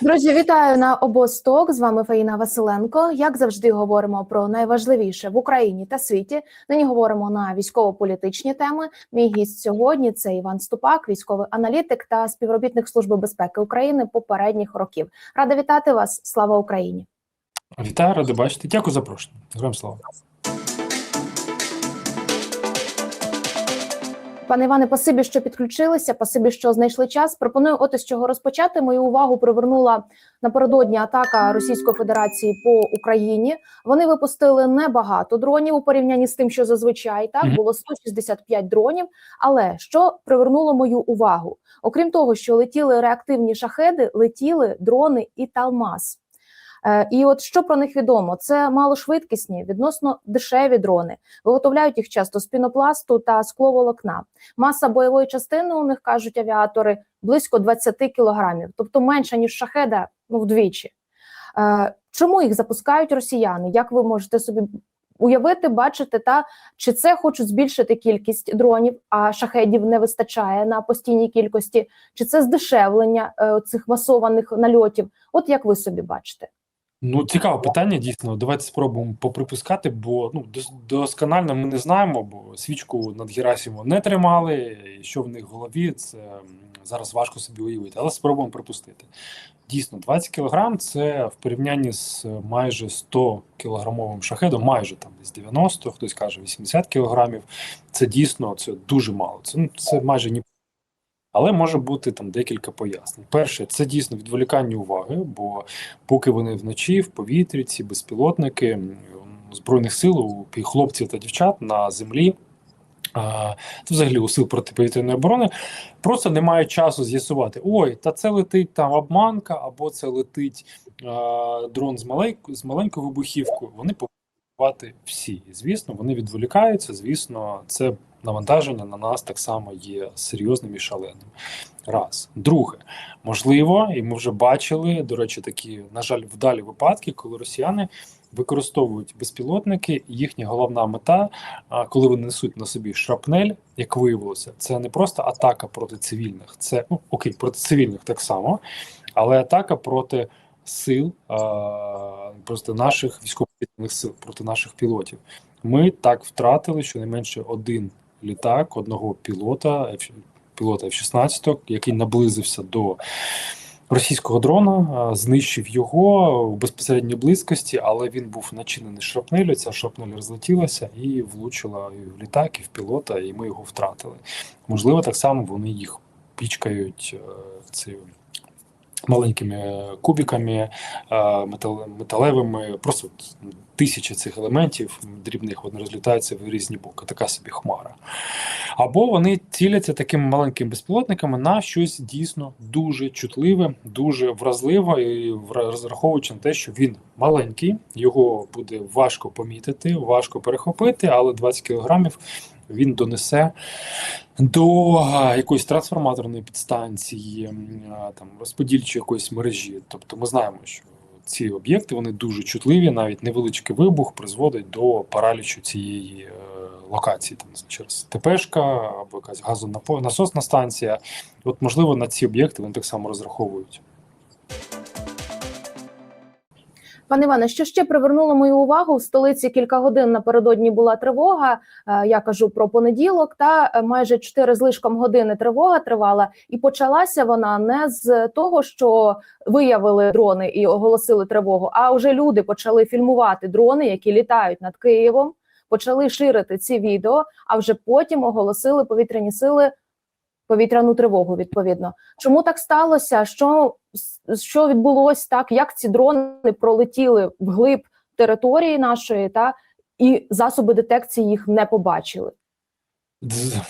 Друзі, вітаю на обосток. З вами Фаїна Василенко. Як завжди, говоримо про найважливіше в Україні та світі. Нині говоримо на військово-політичні теми. Мій гість сьогодні це Іван Ступак, військовий аналітик та співробітник Служби безпеки України попередніх років. Рада вітати вас. Слава Україні! Вітаю, радий бачити. Дякую за запрошення. Героям слава. Пане Іване, пасибі, що підключилися. Пасибі, що знайшли час. Пропоную от із чого розпочати. Мою увагу привернула напередодні атака Російської Федерації по Україні. Вони випустили небагато дронів у порівнянні з тим, що зазвичай так було 165 дронів. Але що привернуло мою увагу? Окрім того, що летіли реактивні шахеди, летіли дрони і Талмаз. Е, І от що про них відомо? Це малошвидкісні, відносно дешеві дрони. Виготовляють їх часто з пінопласту та скловолокна. Маса бойової частини у них кажуть авіатори близько 20 кілограмів, тобто менша ніж шахеда, ну вдвічі. Е, Чому їх запускають росіяни? Як ви можете собі уявити, бачити, та чи це хочуть збільшити кількість дронів, а шахедів не вистачає на постійній кількості, чи це здешевлення е, цих масованих нальотів? От як ви собі бачите? Ну, цікаве питання, дійсно. Давайте спробуємо поприпускати, бо ну досконально ми не знаємо, бо свічку над Герасимом не тримали. Що в них в голові, це зараз важко собі уявити, але спробуємо припустити. Дійсно, 20 кілограм це в порівнянні з майже 100 кілограмовим шахедом, майже там десь 90, хтось каже 80 кілограмів. Це дійсно це дуже мало. Це, ну, це майже ні. Але може бути там декілька пояснень. Перше, це дійсно відволікання уваги, бо поки вони вночі в повітрі, ці безпілотники збройних сил пі- хлопців та дівчат на землі. Та взагалі у сил протиповітряної оборони просто немає часу з'ясувати: ой, та це летить там обманка, або це летить а, дрон з маленькою з маленькою вибухівкою. Вони побувати всі. Звісно, вони відволікаються. Звісно, це навантаження на нас так само є серйозним і шаленим. Раз. Друге, можливо, і ми вже бачили, до речі, такі, на жаль, вдалі випадки, коли росіяни використовують безпілотники, їхня головна мета, коли вони несуть на собі шрапнель, як виявилося, це не просто атака проти цивільних, це ну окей, проти цивільних так само, але атака проти сил, а, просто наших військово-повітряних сил, проти наших пілотів. Ми так втратили щонайменше один літак, одного пілота, пілота F-16, який наблизився до російського дрона, знищив його у безпосередній близькості, але він був начинений шрапнелю. Ця шрапнель розлетілася і влучила і в літак, і в пілота, і ми його втратили. Можливо, так само вони їх пічкають е, ці маленькими кубиками, е, металевими, просто тисячі цих елементів дрібних вони розлітаються в різні боки. Така собі хмара. Або вони ціляться такими маленькими безпілотниками на щось дійсно дуже чутливе, дуже вразливе, і розраховуючи на те, що він маленький, його буде важко помітити, важко перехопити, але 20 кілограмів він донесе до якоїсь трансформаторної підстанції, там розподільчої якоїсь мережі. Тобто ми знаємо, що ці об'єкти вони дуже чутливі, навіть невеличкий вибух призводить до паралічу цієї е, локації, там через ТПшка або якась газонасосна станція. От, можливо, на ці об'єкти вони так само розраховують. Пане Іване, що ще привернуло мою увагу в столиці кілька годин напередодні була тривога. е, Я кажу про понеділок, та е, майже 4 з лишком години тривога тривала, і почалася вона не з того, що виявили дрони і оголосили тривогу, а вже люди почали фільмувати дрони, які літають над Києвом, почали ширити ці відео. А вже потім оголосили повітряні сили повітряну тривогу. Відповідно, чому так сталося? Що що відбулось так? Як ці дрони пролетіли вглиб території нашої, та і засоби детекції їх не побачили?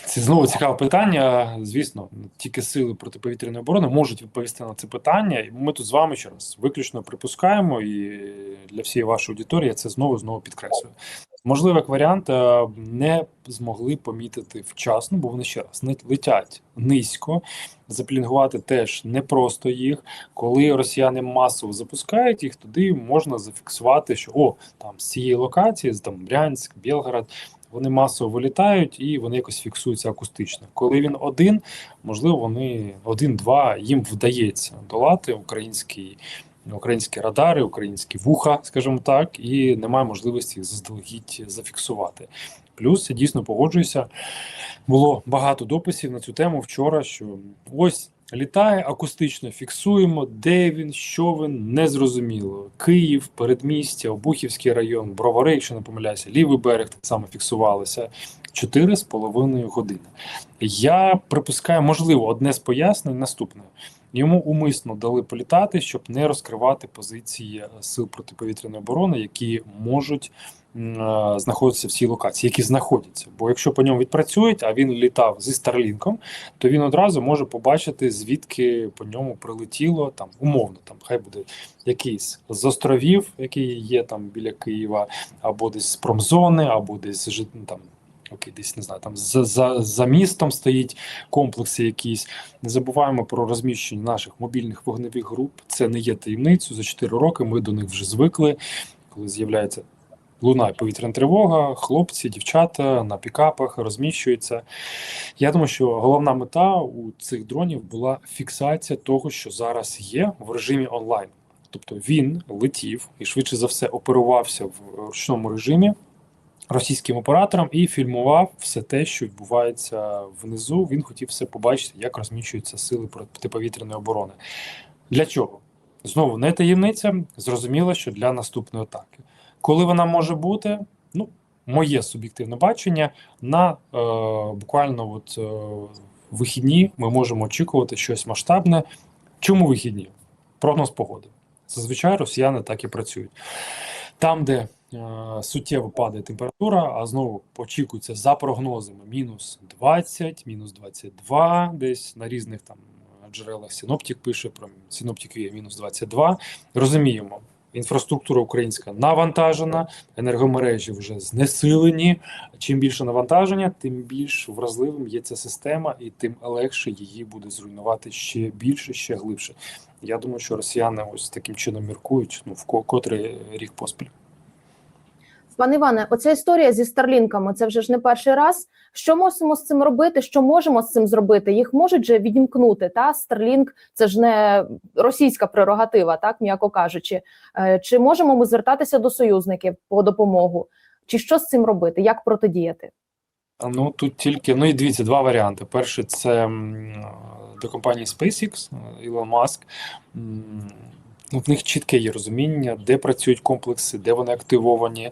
Це знову цікаве питання. Звісно, тільки сили протиповітряної оборони можуть відповісти на це питання. Ми тут з вами ще раз виключно припускаємо, і для всієї вашої аудиторії я це знову знову підкреслюю. Можливо, як варіант е, не змогли помітити вчасно, бо вони ще раз не летять низько. Заплінгувати теж непросто їх. Коли росіяни масово запускають їх, туди можна зафіксувати, що о, там з цієї локації, з там Брянськ, Білгород, Вони масово вилітають і вони якось фіксуються акустично. Коли він один, можливо, вони один-два їм вдається долати український. Українські радари, українські вуха, скажімо так, і немає можливості їх заздалегідь зафіксувати. Плюс я дійсно погоджуюся. Було багато дописів на цю тему вчора. Що ось літає акустично, фіксуємо, де він, що він, незрозуміло. Київ, передмістя, Обухівський район, Бровари, якщо не помиляюся, лівий берег так само з половиною години. Я припускаю, можливо, одне з пояснень наступне. Йому умисно дали політати, щоб не розкривати позиції е, сил протиповітряної оборони, які можуть е, в цій локації, які знаходяться. Бо якщо по ньому відпрацюють, а він літав зі Старлінком, то він одразу може побачити, звідки по ньому прилетіло там умовно. Там хай буде якийсь з островів, який є там біля Києва, або десь з промзони, або десь ну, там. Окей, десь не знаю, там за, за, за містом стоїть комплекси якісь. Не забуваємо про розміщення наших мобільних вогневих груп. Це не є таємницею. За 4 роки ми до них вже звикли. Коли з'являється лунає повітряна тривога, хлопці, дівчата на пікапах розміщуються. Я думаю, що головна мета у цих дронів була фіксація того, що зараз є в режимі онлайн. Тобто він летів і швидше за все оперувався в ручному режимі російським оператором і фільмував все те, що відбувається внизу. Він хотів все побачити, як розміщуються сили протиповітряної оборони. Для чого? Знову не таємниця. Зрозуміло, що для наступної атаки. Коли вона може бути, ну, моє суб'єктивне бачення, на е, буквально от, е, вихідні ми можемо очікувати щось масштабне. Чому вихідні? Прогноз погоди. Зазвичай росіяни так і працюють. Там, де е, суттєво падає температура, а знову очікується за прогнозами мінус 20, мінус 22, десь на різних там джерелах Синоптик пише про Синоптик є мінус 22. Розуміємо, інфраструктура українська навантажена, енергомережі вже знесилені. Чим більше навантаження, тим більш вразливим є ця система, і тим легше її буде зруйнувати ще більше, ще глибше. Я думаю, що росіяни ось таким чином міркують ну в котрий рік поспіль. Пане Іване, оця історія зі старлінками це вже ж не перший раз. Що можемо з цим робити? Що можемо з цим зробити? Їх можуть же відімкнути. Та Старлінк це ж не російська прерогатива, так м'яко кажучи. Е, Чи можемо ми звертатися до союзників по допомогу? Чи що з цим робити? Як протидіяти? Ну тут тільки ну і дивіться два варіанти. Перший це до компанії SpaceX, е, Ілон Маск. Ну, в них чітке є розуміння, де працюють комплекси, де вони активовані,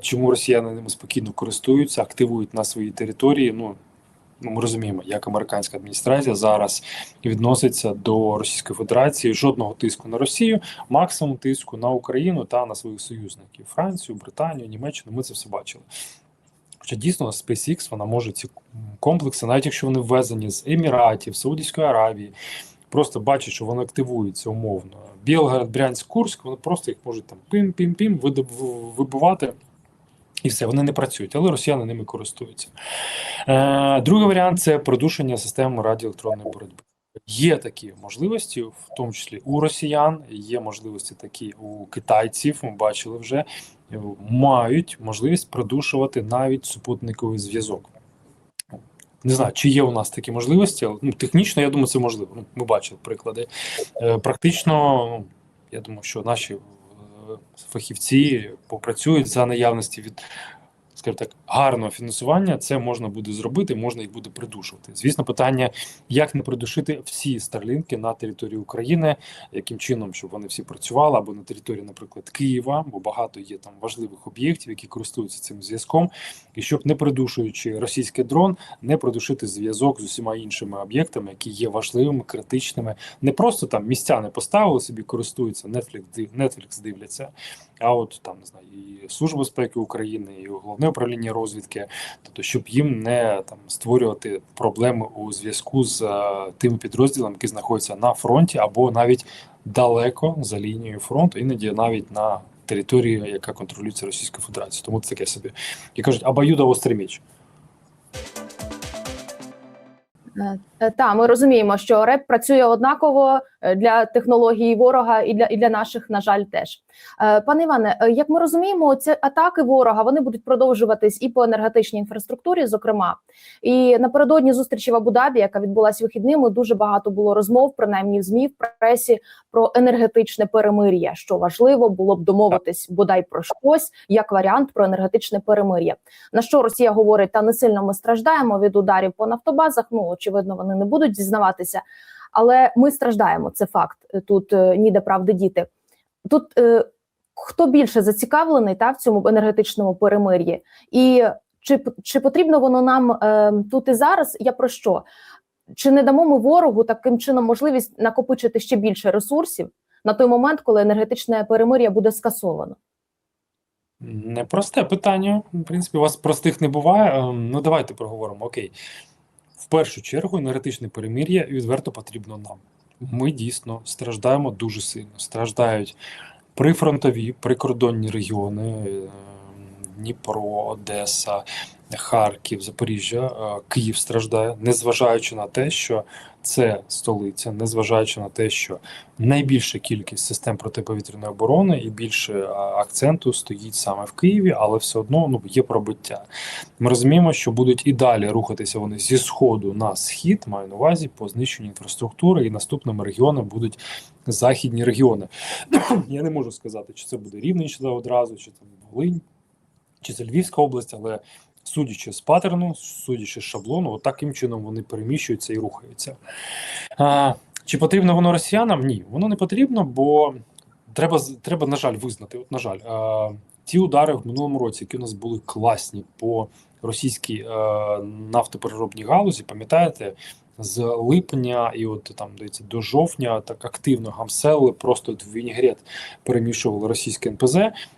чому росіяни ними спокійно користуються, активують на своїй території. Ну, ну ми розуміємо, як американська адміністрація зараз відноситься до Російської Федерації. Жодного тиску на Росію, максимум тиску на Україну та на своїх союзників Францію, Британію, Німеччину. Ми це все бачили. Хоча дійсно SpaceX вона може ці комплекси, навіть якщо вони ввезені з Еміратів, Саудівської Аравії, просто бачать, що вони активуються умовно. Білгород, Брянськ, Курськ, вони просто їх можуть там видоб- вибивати. І все, вони не працюють, але росіяни ними користуються. Е, другий варіант це придушення системи радіоелектронної боротьби. Є такі можливості, в тому числі у росіян, є можливості такі у китайців. Ми бачили вже мають можливість придушувати навіть супутниковий зв'язок. Не знаю, чи є у нас такі можливості, але ну, технічно, я думаю, це можливо. Ну, ми бачили приклади. Е, практично, ну, я думаю, що наші е, фахівці попрацюють за наявності від, скажімо так, гарного фінансування. Це можна буде зробити, можна їх буде придушувати. Звісно, питання, як не придушити всі старлінки на території України, яким чином, щоб вони всі працювали, або на території, наприклад, Києва, бо багато є там важливих об'єктів, які користуються цим зв'язком, і щоб не придушуючи російський дрон, не придушити зв'язок з усіма іншими об'єктами, які є важливими, критичними. Не просто там місця не поставили собі, користуються Netflix, Netflix дивляться, а от там не знаю, і Служба безпеки України, і головне управління розвідки, тобто, щоб їм не там створювати проблеми у зв'язку з е, тими підрозділами, які знаходяться на фронті, або навіть далеко за лінією фронту, іноді навіть на території, яка контролюється Російською Федерацією. Тому це таке собі. І кажуть, обоюдово стріміч. Е, Та ми розуміємо, що РЕП працює однаково е, для технології ворога і для і для наших, на жаль, теж. Е, Пане Іване, е, як ми розуміємо, ці атаки ворога вони будуть продовжуватись і по енергетичній інфраструктурі, зокрема. І напередодні зустрічі в Абу-Дабі, яка відбулася вихідними, дуже багато було розмов, принаймні в змі в пресі про енергетичне перемир'я. Що важливо було б домовитись бодай про щось як варіант про енергетичне перемир'я. На що Росія говорить, та не сильно ми страждаємо від ударів по нафтобазах. Ну очевидно, вони не будуть зізнаватися, але ми страждаємо. Це факт. Тут е, ніде правди діти. Тут е, хто більше зацікавлений та в цьому енергетичному перемир'ї, і чи, чи потрібно воно нам е, тут і зараз? Я про що? Чи не дамо ми ворогу таким чином можливість накопичити ще більше ресурсів на той момент, коли енергетичне перемир'я буде скасовано? Непросте питання. В принципі, у вас простих не буває. Ем, Ну, давайте проговоримо. Окей. В першу чергу, енергетичне перемир'я відверто потрібно нам. Ми дійсно страждаємо дуже сильно. Страждають прифронтові, прикордонні регіони: е, Дніпро, Одеса, Харків, Запоріжжя, е, Київ страждає, незважаючи на те, що це столиця, незважаючи на те, що найбільша кількість систем протиповітряної оборони і більше акценту стоїть саме в Києві, але все одно ну є пробиття. Ми розуміємо, що будуть і далі рухатися вони зі сходу на схід, маю на увазі по знищенню інфраструктури, і наступними регіонами будуть західні регіони. Я не можу сказати, чи це буде Рівненщина одразу, чи це Волинь, чи це Львівська область, але. Судячи з паттерну, судячи з шаблону, от таким чином вони переміщуються і рухаються. А, Чи потрібно воно росіянам? Ні, воно не потрібно, бо треба, треба на жаль, визнати. От, на жаль, а, ті удари в минулому році, які у нас були класні по російській а, нафтопереробній галузі, пам'ятаєте, з липня і от там дивіться, до жовтня так активно гамсели, просто в вінігрет перемішували російське НПЗ,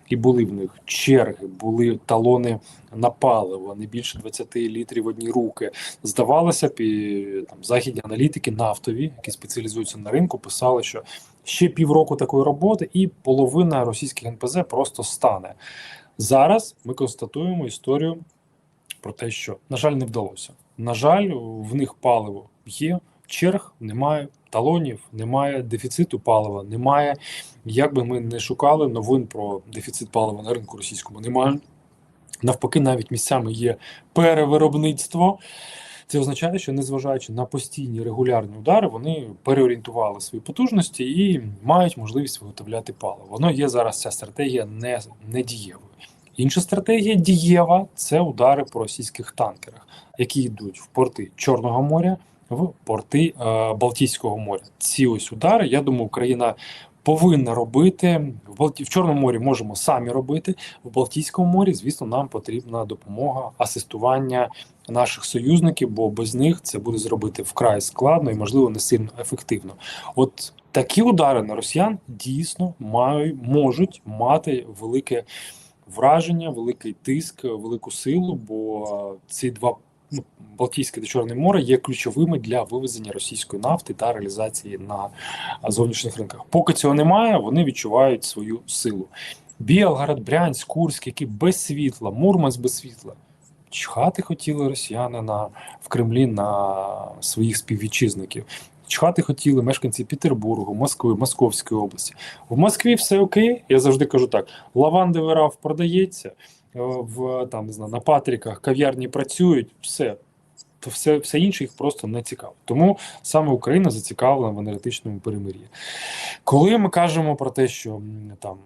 і були в них черги, були талони на паливо, не більше 20 літрів в одні руки. Здавалося б, і там західні аналітики нафтові, які спеціалізуються на ринку, писали, що ще півроку такої роботи, і половина російських НПЗ просто стане. Зараз ми констатуємо історію про те, що на жаль, не вдалося. На жаль, в них паливо є, черг немає, талонів немає, дефіциту палива немає. Як би ми не шукали новин про дефіцит палива на ринку російському, немає. Навпаки, навіть місцями є перевиробництво. Це означає, що незважаючи на постійні регулярні удари, вони переорієнтували свої потужності і мають можливість виготовляти паливо. Воно є зараз ця стратегія не, не дієвою. Інша стратегія дієва це удари по російських танкерах, які йдуть в порти Чорного моря, в порти е, Балтійського моря. Ці ось удари, я думаю, Україна повинна робити в Балті... в Чорному морі. Можемо самі робити в Балтійському морі. Звісно, нам потрібна допомога, асистування наших союзників, бо без них це буде зробити вкрай складно і, можливо, не сильно ефективно. От такі удари на росіян дійсно мають можуть мати велике враження, великий тиск, велику силу, бо ці два. Ну, Балтійське та Чорне море є ключовими для вивезення російської нафти та реалізації на зовнішніх ринках. Поки цього немає, вони відчувають свою силу. Білгород, Брянськ, Курськ, які без світла, Мурманськ без світла. Чхати хотіли росіяни на в Кремлі на своїх співвітчизників. Чхати хотіли мешканці Петербургу, Москви, Московської області. В Москві все окей. Я завжди кажу так: лавандовий раф продається е, в там не знаю, на Патріках, кав'ярні працюють, все. То все, все інше їх просто не цікаво. Тому саме Україна зацікавлена в енергетичному перемир'ї. Коли ми кажемо про те, що там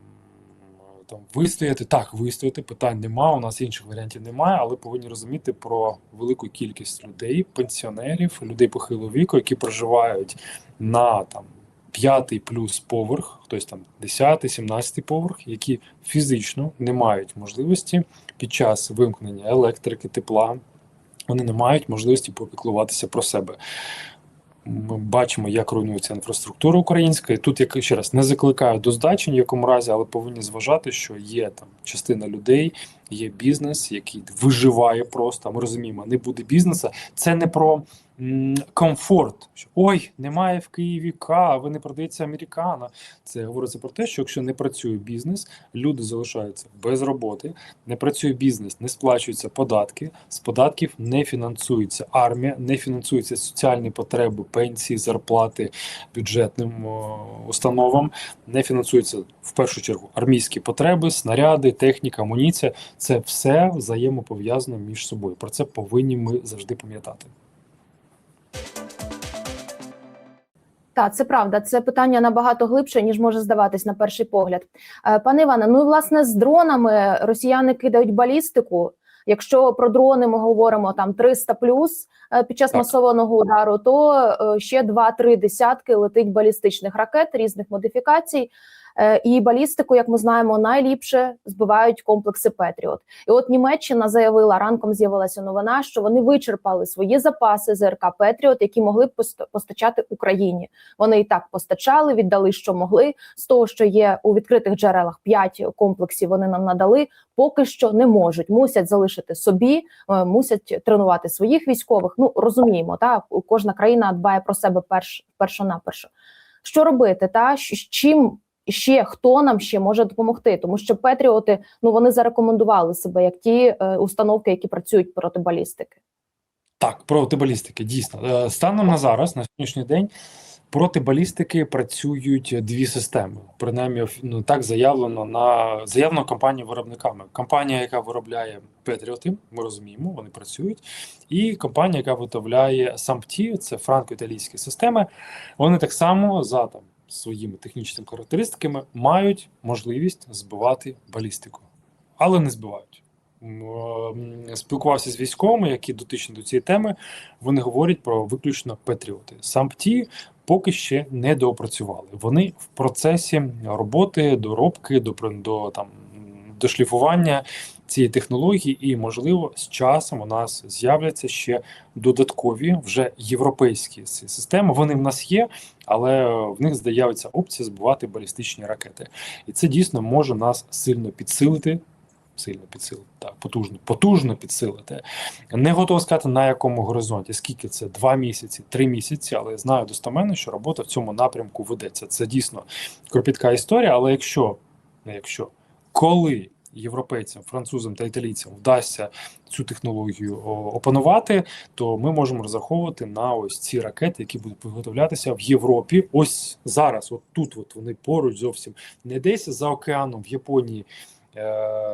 там вистояти, так, вистояти, питань нема, у нас інших варіантів немає, але повинні розуміти про велику кількість людей, пенсіонерів, людей похилого віку, які проживають на там п'ятий плюс поверх, хтось там 10, 17 поверх, які фізично не мають можливості під час вимкнення електрики, тепла, вони не мають можливості попіклуватися про себе. Ми бачимо, як руйнується інфраструктура українська. І тут я ще раз не закликаю до здачі ні в якому разі, але повинні зважати, що є там частина людей, є бізнес, який виживає просто. Ми розуміємо, не буде бізнесу. Це не про комфорт. Ой, немає в Києві кави, не продається американо. Це говориться про те, що якщо не працює бізнес, люди залишаються без роботи, не працює бізнес, не сплачуються податки. З податків не фінансується армія, не фінансуються соціальні потреби, пенсії, зарплати бюджетним установам, не фінансуються в першу чергу армійські потреби, снаряди, техніка, амуніція. Це все взаємопов'язано між собою. Про це повинні ми завжди пам'ятати. Так, це правда. Це питання набагато глибше, ніж може здаватись на перший погляд. Е, Пане Іване, ну і власне з дронами росіяни кидають балістику. Якщо про дрони ми говоримо там 300 плюс е, під час Так. масованого удару, то е, ще 2-3 десятки летить балістичних ракет різних модифікацій. Е, І балістику, як ми знаємо, найліпше збивають комплекси Петріот. І от Німеччина заявила ранком, з'явилася новина, що вони вичерпали свої запаси ЗРК Петріот, які могли б пост- постачати Україні. Вони і так постачали, віддали, що могли. З того, що є у відкритих джерелах 5 комплексів, вони нам надали. Поки що не можуть, мусять залишити собі, е, мусять тренувати своїх військових. Ну розуміємо, так кожна країна дбає про себе перш першонаперше. Що робити? Та чим ще хто нам ще може допомогти? Тому що Петріоти ну вони зарекомендували себе як ті е, установки, які працюють проти балістики. Так, проти балістики, дійсно. Е, Станом на зараз, на сьогоднішній день, проти балістики працюють дві системи. Принаймні, ну, так заявлено на заявлено компанією виробниками. Компанія, яка виробляє Петріоти, ми розуміємо, вони працюють. І компанія, яка виготовляє SAMPT, це франко-італійські системи. Вони так само за там своїми технічними характеристиками мають можливість збивати балістику, але не збивають. Е, Спілкувався з військовими, які дотичні до цієї теми. Вони говорять про виключно патріоти. Сам ті поки ще не доопрацювали. Вони в процесі роботи, доробки, до, до там до шліфування цієї технології, і можливо з часом у нас з'являться ще додаткові вже європейські системи. Вони в нас є, але в них з'явиться опція збивати балістичні ракети, і це дійсно може нас сильно підсилити. Сильно підсилити, так, потужно, потужно підсилити. Не готовий сказати на якому горизонті, скільки це два місяці, три місяці, але я знаю достоменно, що робота в цьому напрямку ведеться. Це дійсно кропітка історія. Але якщо, якщо коли європейцям, французам та італійцям вдасться цю технологію опанувати, то ми можемо розраховувати на ось ці ракети, які будуть виготовлятися в Європі. Ось зараз, от тут, от вони поруч зовсім не десь за океаном в Японії. е,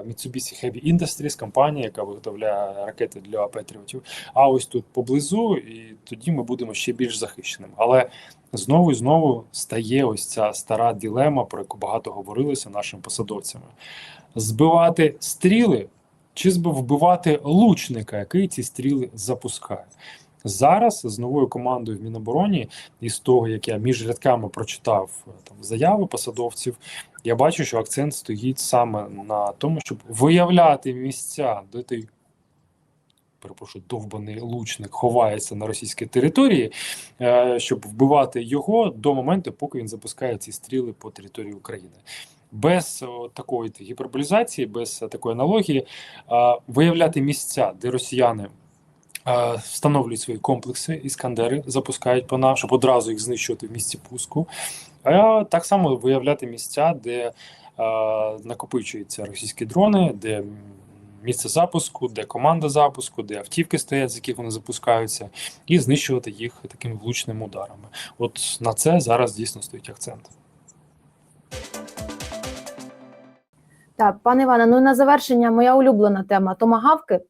Mitsubishi Heavy Industries, компанія, яка виготовляє ракети для патріотів. А ось тут поблизу, і тоді ми будемо ще більш захищеними. Але знову і знову стає ось ця стара ділема, про яку багато говорилося нашими посадовцями: збивати стріли чи вбивати лучника, який ці стріли запускає. Зараз з новою командою в Мінобороні, і з того, як я між рядками прочитав е, там заяви посадовців, я бачу, що акцент стоїть саме на тому, щоб виявляти місця, де той перепрошую, довбаний лучник ховається на російській території, е, щоб вбивати його до моменту, поки він запускає ці стріли по території України. Без такої гіперболізації, без е, такої аналогії, е, виявляти місця, де росіяни е, встановлюють свої комплекси, іскандери запускають по нам, щоб одразу їх знищувати в місці пуску. А так само виявляти місця, де е, накопичуються російські дрони, де місце запуску, де команда запуску, де автівки стоять, з яких вони запускаються, і знищувати їх такими влучними ударами. От на це зараз дійсно стоїть акцент. Так, пане Іване, ну і на завершення моя улюблена тема томагавки.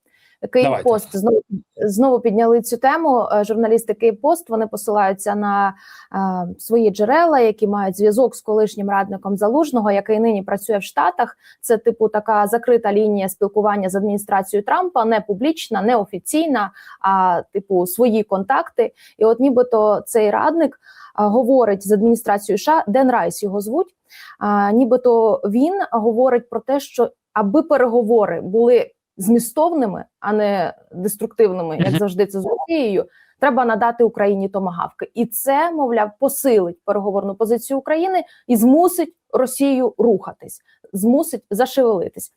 Київпост знову знову підняли цю тему. Е, Журналісти Київпост вони посилаються на е, свої джерела, які мають зв'язок з колишнім радником залужного, який нині працює в Штатах. Це типу така закрита лінія спілкування з адміністрацією Трампа, не публічна, не офіційна, а типу свої контакти. І от нібито цей радник е, говорить з адміністрацією США, Ден Райс його звуть. А, нібито він говорить про те, що аби переговори були змістовними, а не деструктивними, як завжди це з Росією. Треба надати Україні томагавки, і це, мовляв, посилить переговорну позицію України і змусить Росію рухатись, змусить зашевелитись.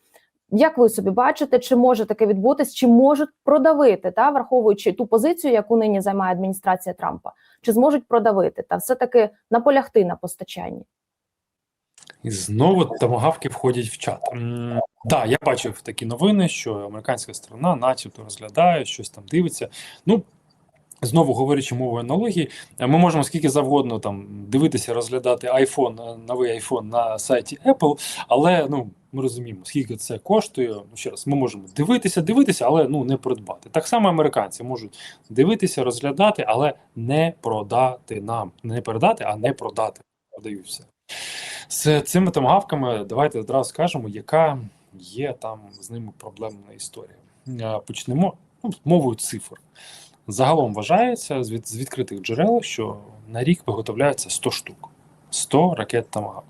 Як ви собі бачите, чи може таке відбутись, чи можуть продавити, та враховуючи ту позицію, яку нині займає адміністрація Трампа, чи зможуть продавити та все таки наполягти на постачанні? І знову тамагавки входять в чат. Так, я бачив такі новини, що американська сторона, начебто, розглядає, щось там дивиться. Ну, знову говорячи мовою аналогії, ми можемо скільки завгодно там дивитися, розглядати iPhone, е, новий iPhone на сайті Apple, але ну ми розуміємо, скільки це коштує. Ну, ще раз, ми можемо дивитися, дивитися, але ну не придбати. Так само американці можуть дивитися, розглядати, але не продати нам. Не передати, а не продати. Продають все. З цими томагавками давайте одразу скажемо, яка є там з ними проблемна історія. Е, Почнемо ну, мовою цифр. Загалом вважається з, від, з відкритих джерел, що на рік виготовляється 100 штук. 100 ракет Томагавк.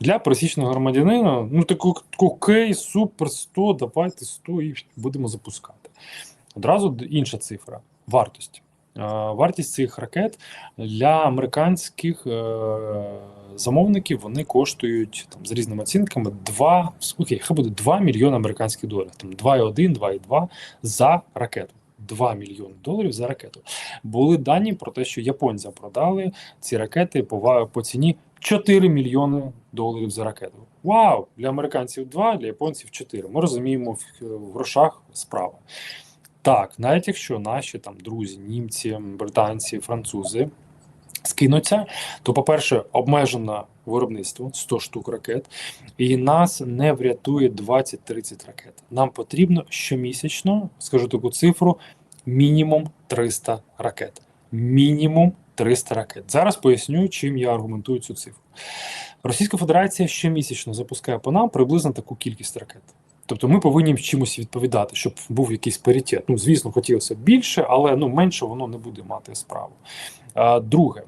Для пересічного громадянина, ну таку окей, супер, 100, давайте 100 і будемо запускати. Одразу інша цифра вартість. Е, Вартість цих ракет для американських е, замовників вони коштують там з різними оцінками 2, окей, хай буде 2 мільйони американських доларів. Там 2,1, 2,2 за ракету. 2 мільйони доларів за ракету. Були дані про те, що японцям продали ці ракети по, по ціні 4 мільйони доларів за ракету. Вау! Для американців 2, для японців 4. Ми розуміємо в, в грошах справа. Так, навіть якщо наші там друзі, німці, британці, французи скинуться, то, по-перше, обмежено виробництво 100 штук ракет, і нас не врятує 20-30 ракет. Нам потрібно щомісячно, скажу таку цифру, мінімум 300 ракет. Мінімум 300 ракет. Зараз поясню, чим я аргументую цю цифру. Російська Федерація щомісячно запускає по нам приблизно таку кількість ракет. Тобто ми повинні чимось відповідати, щоб був якийсь паритет. Ну, звісно, хотілося б більше, але ну менше воно не буде мати справу. Друге,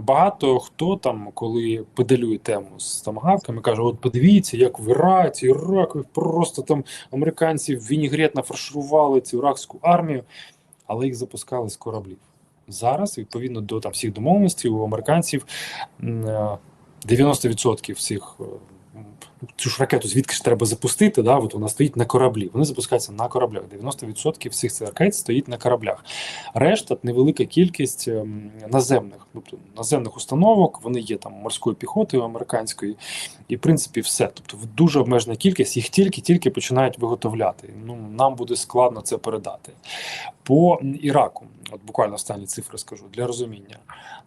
багато хто там, коли педалює тему з тамагавками, каже: от подивіться, як в Іраці, Ірак, просто там американці в вінігрет нафарширували цю іракську армію, але їх запускали з кораблів. Зараз, відповідно до там всіх домовленостей, у американців м, е, 90% всіх е, цю ж ракету звідки ж треба запустити, да, от вона стоїть на кораблі. Вони запускаються на кораблях. 90% всіх цих ракет стоїть на кораблях. Решта невелика кількість ем, наземних, тобто наземних установок, вони є там морською піхотою американською, і в принципі все. Тобто дуже обмежена кількість, їх тільки-тільки починають виготовляти. Ну нам буде складно це передати. По Іраку, от буквально останні цифри скажу для розуміння.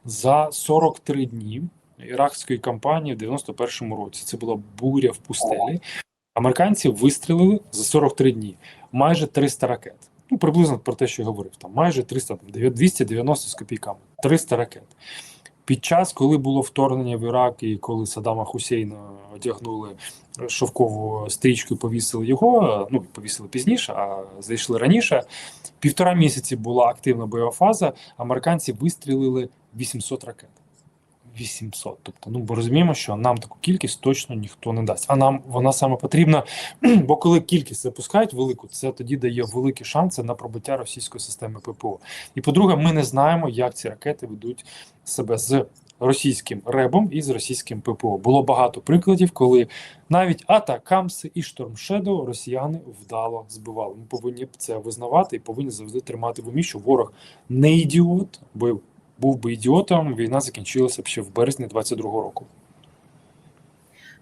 За 43 дні іракської кампанії в 91-му році це була буря в пустелі. Американці вистрілили за 43 дні майже 300 ракет. Ну, приблизно про те, що я говорив, там майже 300, там, 290 з копійками, 300 ракет. Під час, коли було вторгнення в Ірак, і коли Саддама Хусейна одягнули шовкову стрічку і повісили його, ну повісили пізніше, а зайшли раніше. Півтора місяці була активна бойова фаза. Американці вистрілили 800 ракет. 800. Тобто, ну бо розуміємо, що нам таку кількість точно ніхто не дасть. А нам вона саме потрібна, бо коли кількість запускають велику, це тоді дає великі шанси на пробиття російської системи ППО. І по-друге, ми не знаємо, як ці ракети ведуть себе з російським ребом і з російським ППО. Було багато прикладів, коли навіть атакамси і штормшедо росіяни вдало збивали. Ми повинні це визнавати і повинні завжди тримати в умі, що ворог не ідіот, бо був би ідіотом, війна закінчилася б ще в березні 22-го року.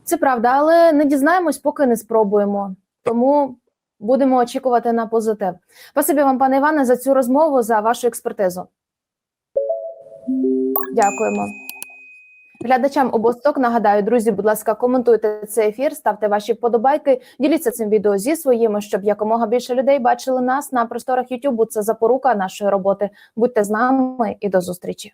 Це правда, але не дізнаємось, поки не спробуємо. Тому будемо очікувати на позитив. Спасибі вам, пане Іване, за цю розмову, за вашу експертизу. Дякуємо. Глядачам обосток нагадаю, друзі, будь ласка, коментуйте цей ефір, ставте ваші вподобайки, діліться цим відео зі своїми, щоб якомога більше людей бачили нас на просторах Ютубу. Це запорука нашої роботи. Будьте з нами і до зустрічі.